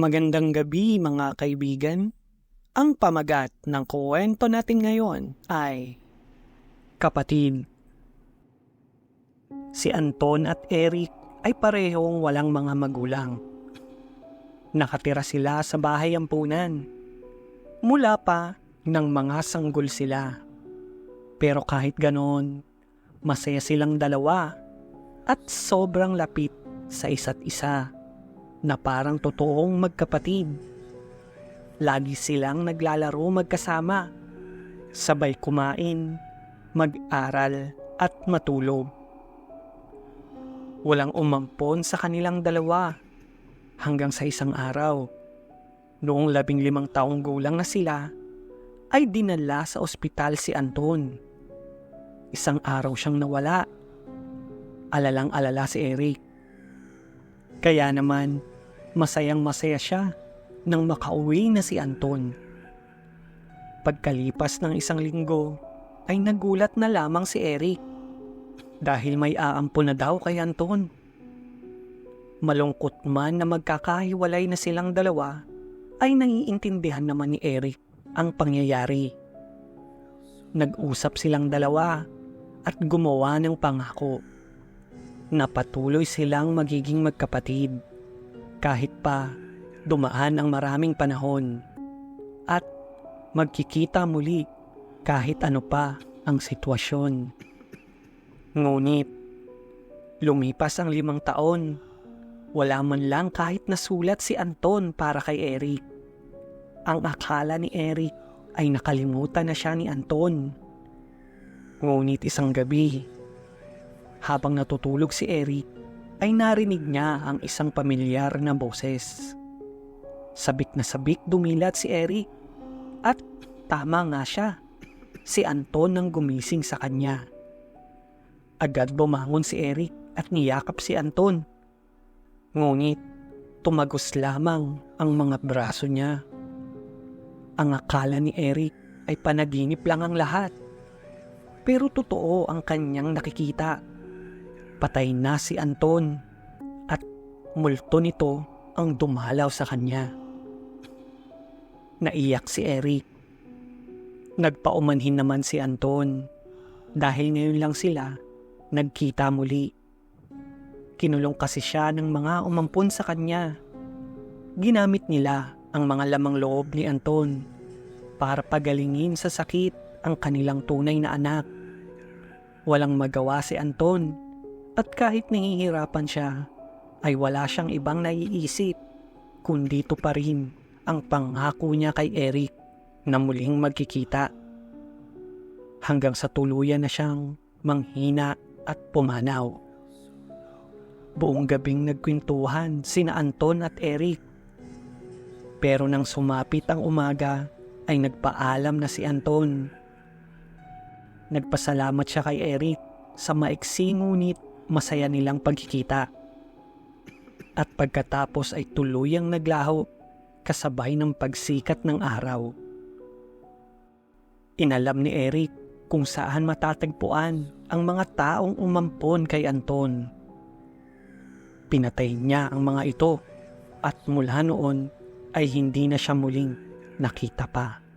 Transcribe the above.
Magandang gabi mga kaibigan. Ang pamagat ng kuwento natin ngayon ay Kapatid. Si Anton at Eric ay parehong walang mga magulang. Nakatira sila sa bahay ampunan. Mula pa ng mga sanggol sila. Pero kahit ganon, masaya silang dalawa at sobrang lapit sa isa't isa na parang totoong magkapatid. Lagi silang naglalaro magkasama, sabay kumain, mag-aral at matulog. Walang umampon sa kanilang dalawa hanggang sa isang araw. Noong labing limang taong gulang na sila, ay dinala sa ospital si Anton. Isang araw siyang nawala. Alalang-alala si Eric. Kaya naman, masayang masaya siya nang makauwi na si Anton. Pagkalipas ng isang linggo, ay nagulat na lamang si Eric dahil may aampon na daw kay Anton. Malungkot man na magkakahiwalay na silang dalawa, ay naiintindihan naman ni Eric ang pangyayari. Nag-usap silang dalawa at gumawa ng pangako na patuloy silang magiging magkapatid kahit pa dumaan ang maraming panahon at magkikita muli kahit ano pa ang sitwasyon. Ngunit, lumipas ang limang taon, wala man lang kahit nasulat si Anton para kay Eric. Ang akala ni Eric ay nakalimutan na siya ni Anton. Ngunit isang gabi, habang natutulog si Eric, ay narinig niya ang isang pamilyar na boses. Sabik na sabik dumilat si Eric at tama nga siya si Anton ang gumising sa kanya. Agad bumangon si Eric at niyakap si Anton. Ngunit tumagos lamang ang mga braso niya. Ang akala ni Eric ay panaginip lang ang lahat. Pero totoo ang kanyang nakikita. Patay na si Anton at multo nito ang dumalaw sa kanya. Naiyak si Eric Nagpaumanhin naman si Anton dahil ngayon lang sila nagkita muli. Kinulong kasi siya ng mga umampun sa kanya. Ginamit nila ang mga lamang loob ni Anton para pagalingin sa sakit ang kanilang tunay na anak. Walang magawa si Anton at kahit nahihirapan siya ay wala siyang ibang naiisip kundi ito pa rin ang pangako niya kay Eric na muling magkikita hanggang sa tuluyan na siyang manghina at pumanaw. Buong gabing nagkwentuhan sina Anton at Eric. Pero nang sumapit ang umaga ay nagpaalam na si Anton. Nagpasalamat siya kay Eric sa maiksi ngunit masaya nilang pagkikita. At pagkatapos ay tuluyang naglaho kasabay ng pagsikat ng araw. Inalam ni Eric kung saan matatagpuan ang mga taong umampon kay Anton. Pinatay niya ang mga ito at mula noon ay hindi na siya muling nakita pa.